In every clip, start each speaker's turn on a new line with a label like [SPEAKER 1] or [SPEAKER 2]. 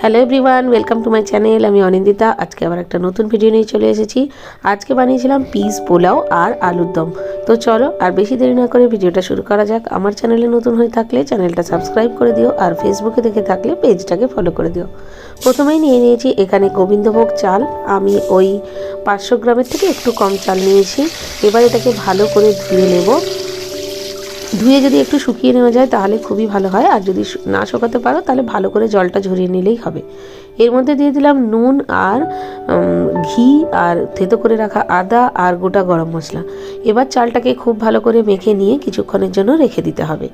[SPEAKER 1] Hello everyone welcome to my channel আমি অনিন্দিতা। আজকে আবার একটা নতুন ভিডিও নিয়ে চলে এসেছি। আজকে বানিয়েছিলাম পিস পোলাও আর আলুর দম। তো চলো আর বেশি দেরি না করে ভিডিওটা শুরু করা যাক। আমার চ্যানেলে নতুন হয়ে থাকলে চ্যানেলটা সাবস্ক্রাইব করে দিও আর ফেসবুকে দেখে থাকলে পেজটাকে ফলো করে দিও। প্রথমেই নিয়ে নিয়েছি এখানে গোবিন্দভোগ চাল। আমি ওই পাঁচশো গ্রামের থেকে একটু কম চাল নিয়েছি। এবার এটাকে ভালো করে ধুয়ে নেব। ধুয়ে যদি একটু শুকিয়ে নেওয়া যায় তাহলে খুবই ভালো হয়। আর যদি না শুকাতে পারো তাহলে ভালো করে জলটা ঝরিয়ে নিলেই হবে। এর মধ্যে দিয়ে দিলাম নুন আর ঘি আর থেতো করে রাখা আদা আর গোটা গরম মশলা। এবার চালটাকে খুব ভালো করে মেখে নিয়ে কিছুক্ষণের জন্য রেখে দিতে হবে।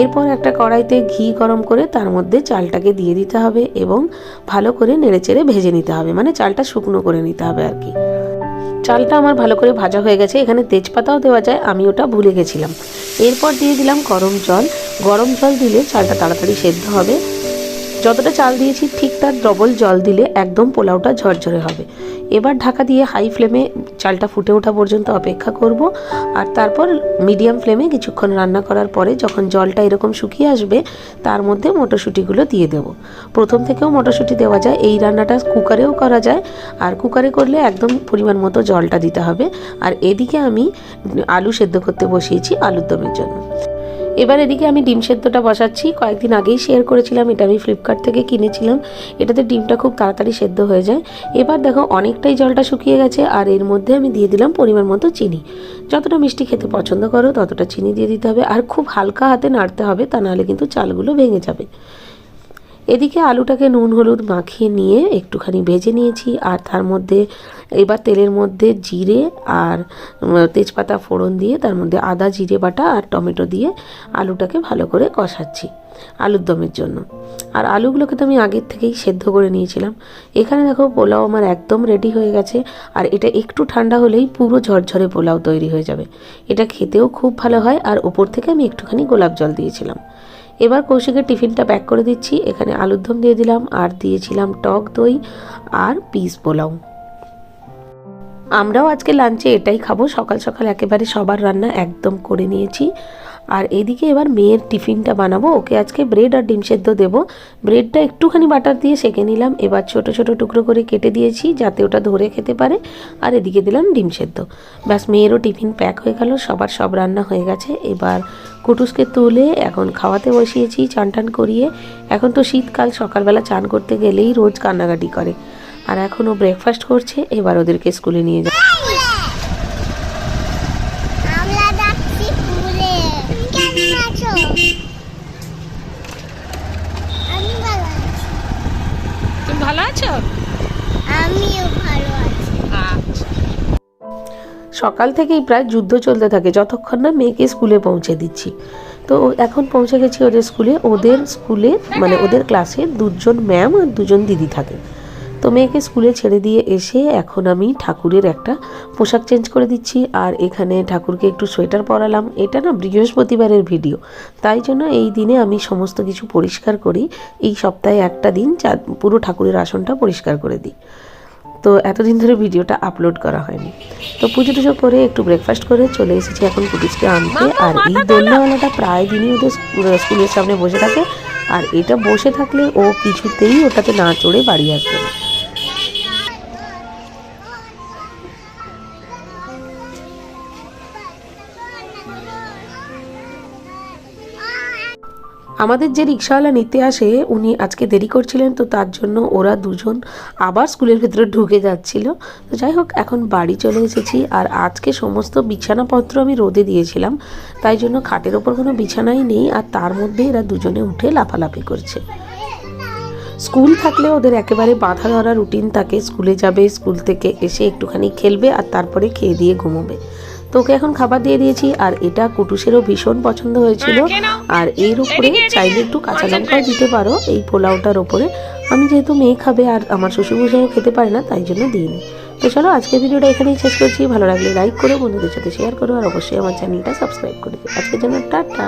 [SPEAKER 1] এরপর একটা কড়াইতে ঘি গরম করে তার মধ্যে চালটাকে দিয়ে দিতে হবে এবং ভালো করে নেড়েচেড়ে ভেজে নিতে হবে। মানে চালটা শুকনো করে নিতে হবে আর কি। চালটা আমার ভালো করে ভাজা হয়ে গেছে। এখানে তেজপাতাও দেওয়া যায়, আমি ওটা ভুলে গেছিলাম। এরপর দিয়ে দিলাম গরম জল। গরম জল দিলে চালটা তাড়াতাড়ি সেদ্ধ হবে। যতটা চাল দিয়েছি, ঠিক তার ডবল জল দিলে একদম পোলাওটা ঝরঝরে হবে। এবার ঢাকা দিয়ে হাই ফ্লেমে চালটা ফুটে ওঠা পর্যন্ত অপেক্ষা করব। আর তারপর মিডিয়াম ফ্লেমে কিছুক্ষণ রান্না করার পরে যখন জলটা এরকম শুকিয়ে আসবে, তার মধ্যে মটরশুঁটিগুলো দিয়ে দেব। প্রথম থেকেও মটরশুঁটি দেওয়া যায়, এই রান্নাটা কুকারেও করা যায়। আর কুকারে করলে একদম পরিমাণ মতো জলটা দিতে হবে। আর এদিকে আমি আলু সেদ্ধ করতে বসিয়েছি আলুর দমের জন্য। এবার এদিকে আমি ডিম সেদ্ধটা বসাচ্ছি। কয়েকদিন আগেই শেয়ার করেছিলাম, এটা আমি ফ্লিপকার্ট থেকে কিনেছিলাম। এটাতে ডিমটা খুব তাড়াতাড়ি সেদ্ধ হয়ে যায়। এবার দেখো, অনেকটাই জলটা শুকিয়ে গেছে আর এর মধ্যে আমি দিয়ে দিলাম পরিমাণ মতো চিনি। যতটা মিষ্টি খেতে পছন্দ করো, ততটা চিনি দিয়ে দিতে হবে। আর খুব হালকা হাতে নাড়তে হবে, তা নাহলে কিন্তু চালগুলো ভেঙে যাবে। এদিকে আলুটাকে নুন, হলুদ মাখিয়ে নিয়ে একটুখানি ভেজে নিয়েছি, আর তার মধ্যে এবার তেলের মধ্যে জিরে আর তেজপাতা ফোড়ন দিয়ে তার মধ্যে আদা, জিরে বাটা আর টমেটো দিয়ে আলুটাকে ভালো করে কষাচ্ছি আলুর দমের জন্য। আর আলুগুলোকে তো আমি আগের থেকেই সেদ্ধ করে নিয়েছিলাম। এখানে দেখো পোলাও আমার একদম রেডি হয়ে গেছে, আর এটা একটু ঠান্ডা হলেই পুরো ঝরঝরে পোলাও তৈরি হয়ে যাবে। এটা খেতেও খুব ভালো হয়, আর ওপর থেকে আমি একটুখানি গোলাপ জল দিয়েছিলাম। এবার কৌশিকের টিফিনটা প্যাক করে দিচ্ছি। এখানে আলুর দম দিয়ে দিলাম, আর দিয়েছিলাম টক দই আর পিস পোলাও। আমরাও আজকে লাঞ্চে এটাই খাব। সকাল সকাল একেবারে সবার রান্না একদম করে নিয়েছি। আর এদিকে এবার মেয়ের টিফিনটা বানাবো। ওকে আজকে ব্রেড আর ডিম সেদ্ধ দেবো। ব্রেডটা একটুখানি বাটার দিয়ে সেঁকে নিলাম। এবার ছোট ছোট টুকরো করে কেটে দিয়েছি যাতে ওটা ধরে খেতে পারে। আর এদিকে দিলাম ডিম সেদ্ধ। ব্যাস, মেয়েরও টিফিন প্যাক হয়ে গেল। সবার সব রান্না হয়ে গেছে। এবার কুটুসকে তুলে এখন খাওয়াতে বসিয়েছি চান টান করিয়ে। এখন তো শীতকাল, সকালবেলা চান করতে গেলেই রোজ কান্নাকাটি করে। আর এখন ও ব্রেকফাস্ট করছে। এবার ওদেরকে স্কুলে নিয়ে যাবে
[SPEAKER 2] আমরা যাচ্ছি স্কুলে কেমন আছো আমি ভালো আছি
[SPEAKER 1] তুমি ভালো আছো
[SPEAKER 2] আমিও ভালো আছি
[SPEAKER 1] সকাল থেকেই প্রায় যুদ্ধ চলতে থাকে। যতক্ষণ না মেয়েকে স্কুলে পৌঁছে দিচ্ছি। তো এখন পৌঁছে গেছি ওদের স্কুলে। ওদের স্কুলে মানে ওদের ক্লাসে দুজন ম্যাম আর দুজন দিদি থাকে। তো মেয়েকে স্কুলে ছেড়ে দিয়ে এসে এখন আমি ঠাকুরের একটা পোশাক চেঞ্জ করে দিচ্ছি। আর এখানে ঠাকুরকে একটু সোয়েটার পরালাম। এটা না বৃহস্পতিবারের ভিডিও। তাই জন্য এই দিনে আমি সমস্ত কিছু পরিষ্কার করি। এই সপ্তাহে একটা দিন পুরো ঠাকুরের আসনটা পরিষ্কার করে দিই। তো এতদিন ধরে ভিডিওটা আপলোড করা হয়নি। তো পুজো টুজো করে একটু ব্রেকফাস্ট করে চলে এসেছি এখন কুটিসকে আনতে। আর এই দোলনাওয়ালাটা প্রায় দিনই ওদের স্কু- স্কুলের সামনে বসে থাকে। আর এটা বসে থাকলে ও কিছুতেই ওটাতে না চড়ে বাড়ি আসবে না। আমাদের যে রিক্সাওয়ালা নিতে আসে, উনি আজকে দেরি করছিলেন, তো তার জন্য ওরা দুজন আবার স্কুলের ভেতরে ঢুকে যাচ্ছিল। তো যাই হোক, এখন বাড়ি চলে এসেছি আর আজকে সমস্ত বিছানাপত্র আমি রোদে দিয়েছিলাম। তাই জন্য খাটের ওপর কোনো বিছানাই নেই আর তার মধ্যে এরা দুজনে উঠে লাফালাফি করছে। স্কুল থাকলে ওদের একেবারে বাধা ধরা রুটিন থাকে। স্কুলে যাবে, স্কুল থেকে এসে একটুখানি খেলবে আর তারপরে খেয়ে দিয়ে ঘুমোবে। তো ওকে এখন খাবার দিয়ে দিয়েছি আর এটা কুটুসেরও ভীষণ পছন্দ হয়েছিল। আর এর উপরে চাইলে একটু কাঁচা লঙ্কাও দিতে পারো এই পোলাওটার ওপরে আমি যেহেতু মেয়ে খাবে আর আমার শ্বশুরমশাইও খেতে পারে না তাই জন্য দিইনি। তো চলো আজকের ভিডিওটা এখানেই শেষ করছি। ভালো লাগলে লাইক করো বন্ধুদের সাথে শেয়ার করো আর অবশ্যই আমার চ্যানেলটা সাবস্ক্রাইব করে দিও। আজকের জন্য টাটা।